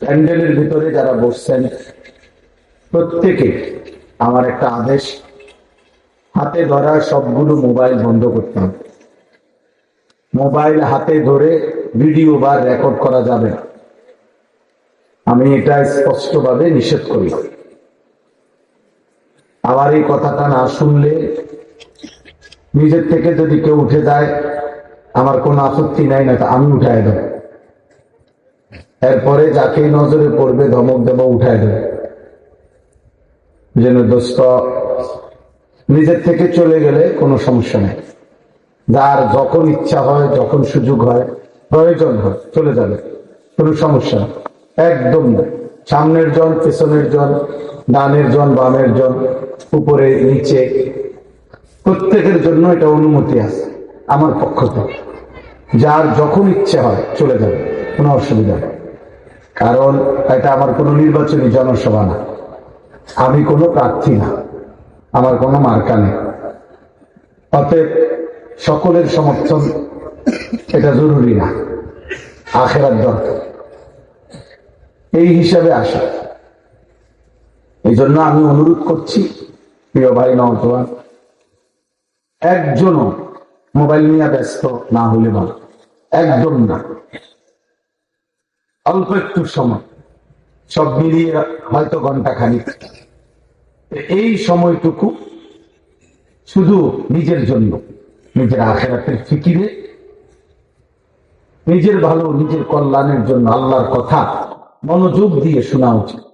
প্যান্ডেলের ভিতরে যারা বসছেন, প্রত্যেকে আমার একটা আদেশ, হাতে ধরা সবগুলো মোবাইল বন্ধ করতে হবে। মোবাইল হাতে ধরে ভিডিও বা রেকর্ড করা যাবে না। আমি এটা স্পষ্টভাবে নিষেধ করি। আবার এই কথাটা না শুনলে নিজের থেকে যদি কেউ উঠে যায়, আমার কোনো আপত্তি নাই না আমি উঠায় দেব। এরপরে যাকে নজরে পড়বে ধমক দেব, উঠায় দেব। যেন দোস্ত, নিজের থেকে চলে গেলে কোনো সমস্যা নেই। যার যখন ইচ্ছা হয়, যখন সুযোগ হয়, প্রয়োজন হয়, চলে যাবে। কোনো সমস্যা একদম না। সামনের জন পেছনের জন ডানের জন বামের জন উপরে, নিচে। প্রত্যেকের জন্য এটা অনুমতি আছে, আমার পক্ষ থেকে। যার যখন ইচ্ছে হয়, চলে যাবে। কোনো অসুবিধা নেই। কারণ এটা আমার কোনো নির্বাচনী জনসভা না। আমি কোনো প্রার্থী না। আমার কোনো মার্কা নেই। অতএব সকলের সমর্থন এটা জরুরি না। আখেরার দরকার। এই হিসাবে আসা। এই জন্য আমি অনুরোধ করছি, প্রিয় ভাই নওজোয়ান, একজনও মোবাইল নিয়ে ব্যস্ত না হলে ভালো একদম না। অল্প একটু সময়। সব মিলিয়ে হয়তো ঘণ্টা খানিক এই সময়টুকু শুধু নিজের জন্য, নিজের আখেরাতের ফিকিরে, নিজের ভালো, নিজের কল্যাণের জন্য আল্লাহর কথা মনোযোগ দিয়ে শোনা উচিত।